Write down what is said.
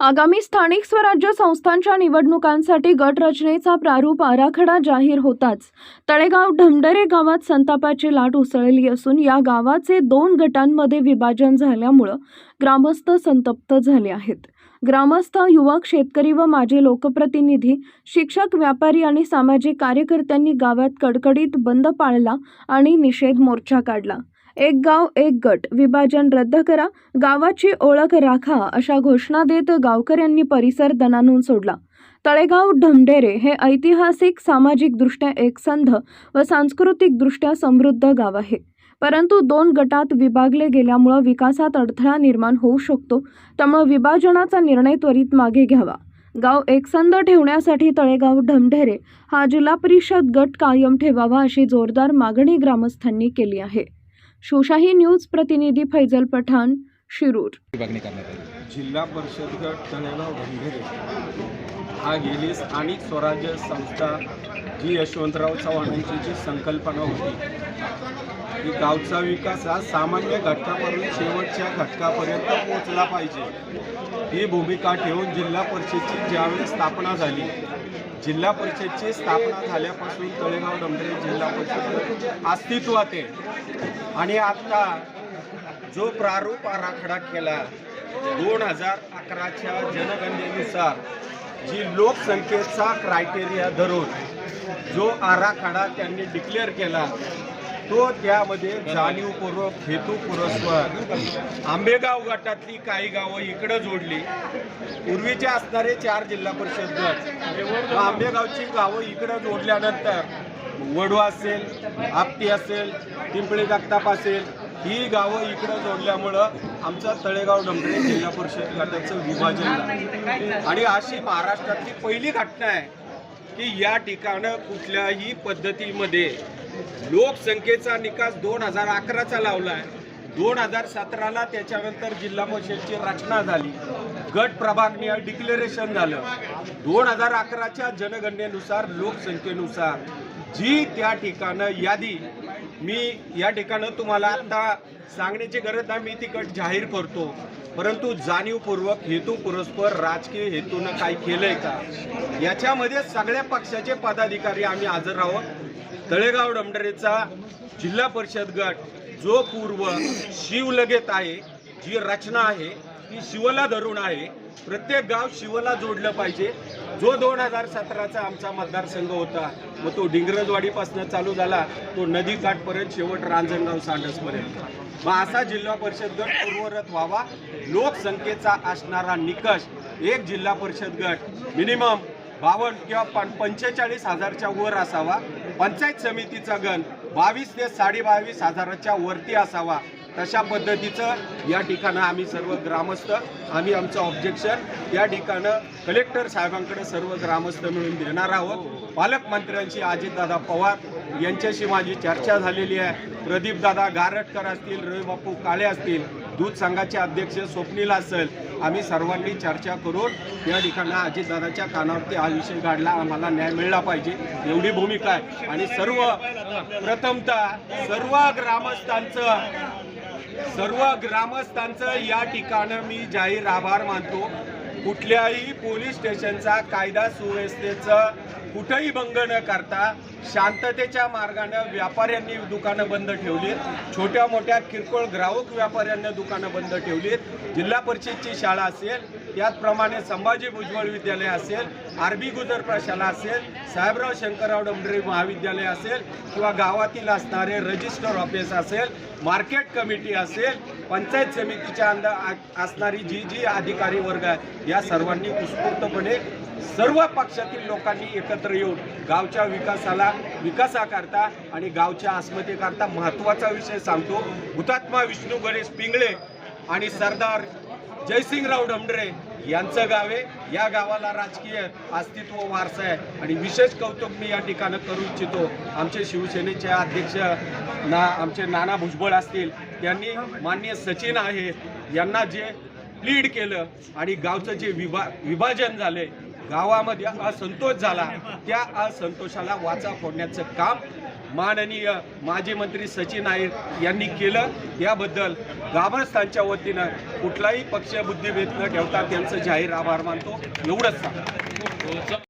आगामी स्थानिक स्वराज्य संस्थांच्या निवडणुकांसाठी गटरचनेचा प्रारूप आराखडा जाहीर होताच. तळेगाव ढमडरे गावात संतापाची लाट उसळली असून या गावाचे दोन गटांमध्ये विभाजन झाल्यामुळं ग्रामस्थ संतप्त झाले आहेत. ग्रामस्थ युवक शेतकरी व माजी लोकप्रतिनिधी शिक्षक व्यापारी आणि सामाजिक कार्यकर्त्यांनी गावात कडकडीत बंद पाळला आणि निषेध मोर्चा काढला. एक गाव एक गट. विभाजन रद्द करा. गावाची ओळख राखा अशा घोषणा देत गावकऱ्यांनी परिसर दणानून सोडला. तळेगाव ढमढेरे हे ऐतिहासिक सामाजिकदृष्ट्या एकसंध व सांस्कृतिकदृष्ट्या समृद्ध गाव आहे. परंतु दोन गटात विभागले गेल्यामुळं विकासात अडथळा निर्माण होऊ शकतो त्यामुळं विभाजनाचा निर्णय त्वरित मागे घ्यावा. गाव एकसंध ठेवण्यासाठी तळेगाव ढमढेरे हा जिल्हा परिषद गट कायम ठेवावा अशी जोरदार मागणी ग्रामस्थांनी केली आहे. शिवशाही न्यूज प्रतिनिधी फैजल पठाण शिरूर. जिल्हा परिषद गट तळेगाव ढंढेरे हा गेली स्थानिक स्वराज्य संस्था जी यशवंतराव चव्हाणांची जी संकल्पना होती की गावचा विकास हा सामान्य घटकापासून शेवटच्या घटकापर्यंत पोहोचला पाहिजे. ही भूमिका ठेवून जिल्हा परिषदची ज्यावेळी स्थापना झाली जिल्हा परिषदची स्थापना झाल्यापासून तळेगाव डंबरे जिल्हा परिषद अस्तित्वात आहे. आणि आता जो प्रारूप आराखडा केला दोन हजार अकराच्या जनगणनेनुसार जी लोकसंख्येचा क्रायटेरिया धरून जो आराखडा त्यांनी डिक्लेअर केला तो त्यामध्ये जाणीवपूर्वक हेतूपुरस्पर आंबेगाव गटातली काही गावं इकडं जोडली. पूर्वीचे असणारे चार जिल्हा परिषद गट. आंबेगावची गावं इकडं जोडल्यानंतर वडू असेल आपटी असेल पिंपळी जगताप असेल ही गावं इकडं जोडल्यामुळं आमचा तळेगाव डंबरे जिल्हा परिषद गटाचं विभाजन आणि अशी महाराष्ट्रातली पहिली घटना आहे की या ठिकाणं कुठल्याही पद्धतीमध्ये लोकसंख्येचा निकास दोन हजार अकराचा लावला आहे. दोन हजार सतराला त्याच्यानंतर जिल्हा परिषदची रचना झाली. गट प्रभागणी डिक्लेरेशन झालं. दोन हजार अकराच्या जनगणनेनुसार लोकसंख्येनुसार जी त्या ठिकाणं यादी मी या ठिकाणं तुम्हाला आता सांगण्याची गरज नाही मी ती गट जाहीर करतो. परंतु जाणीवपूर्वक हेतू पुरस्पर राजकीय हेतूनं काही केलंय का? याच्यामध्ये सगळ्या पक्षाचे पदाधिकारी आम्ही हजर आहोत. तळेगाव डमडरेचा जिल्हा परिषद गट जो पूर्व शिवलगेत आहे जी रचना आहे ती शिवला धरून आहे. प्रत्येक गाव शिवला जोडलं पाहिजे. जो दोन हजार सतराचा आमचा मतदारसंघ होता मग तो डिंगरजवाडीपासून चालू झाला तो नदीकाठपर्यंत शेवट रांजणगाव सांडसपर्यंत. मग असा जिल्हा परिषद गट पूर्वरत व्हावा लोकसंख्येचा असणारा निकष एक जिल्हा परिषद गट. मिनिमम बावन्न किंवा पंचेचाळीस हजारच्या वर असावा. पंचायत समितीचा गण बावीस ते साडेबावीस हजाराच्या वरती असावा. तशा पद्धतीचं या ठिकाणं आम्ही सर्व ग्रामस्थ आम्ही आमचं ऑब्जेक्शन या ठिकाणं कलेक्टर साहेबांकडे सर्व ग्रामस्थ मिळून देणार आहोत. पालकमंत्र्यांशी अजितदादा पवार यांच्याशी माझी चर्चा झालेली आहे. प्रदीपदादा गारटकर असतील रविबापू काळे असतील दूध संघाचे अध्यक्ष स्वप्नील असेल आम्ही सर्वांनी चर्चा करून या ठिकाणी अजितदादाच्या कानावरती हा विषय काढला आम्हाला न्याय मिळला पाहिजे. एवढी भूमिका आहे. आणि सर्व प्रथमतः सर्व ग्रामस्थांचं सर्व ग्रामस्थांचं या ठिकाणं मी जाहीर आभार मानतो. कुठल्याही पोलीस स्टेशनचा कायदा सुव्यवस्थेचं कुठंही भंग न करता शांततेच्या मार्गानं व्यापाऱ्यांनी दुकानं बंद ठेवलीत. छोट्या मोठ्या किरकोळ ग्राहक व्यापाऱ्यांना दुकानं बंद ठेवलीत. जिल्हा परिषदची शाळा असेल त्याचप्रमाणे संभाजी भुजबळ विद्यालय असेल आरबी गुजर शाळा असेल साहेबराव शंकरराव डोंबरे महाविद्यालय असेल किंवा गावातील असणारे रजिस्टर ऑफिस असेल मार्केट कमिटी असेल पंचायत समितीच्या अंदर असणारी जी जी अधिकारी वर्ग आहे या सर्वांनी उत्स्फूर्तपणे सर्व पक्षातील लोकांनी एकत्र येऊन गावच्या विकासाला विकासाकरता आणि गावच्या अस्मितेकरता महत्त्वाचा विषय सांगतो. हुतात्मा विष्णू गणेश पिंगळे आणि सरदार जयसिंगराव डमडरे यांचं गाव आहे. या गावाला राजकीय अस्तित्व वारसा आहे. आणि विशेष कौतुक मी या ठिकाणं करू इच्छितो. आमचे शिवसेनेचे अध्यक्ष ना आमचे नाना भुजबळ असतील त्यांनी मान्य सचिन आहे यांना जे लीड केलं आणि गावचं जे विभा विभाजन झालंय गावामध्ये असंतोष झाला त्या असंतोषाला वाचा फोडण्याचं काम माननीय माजी मंत्री सचिन नाईक यांनी केलं. याबद्दल गाभस्थानच्या वतीनं कुठलाही पक्ष बुद्धिभेद न ठेवता त्यांचं जाहीर आभार मानतो. एवढंच सांग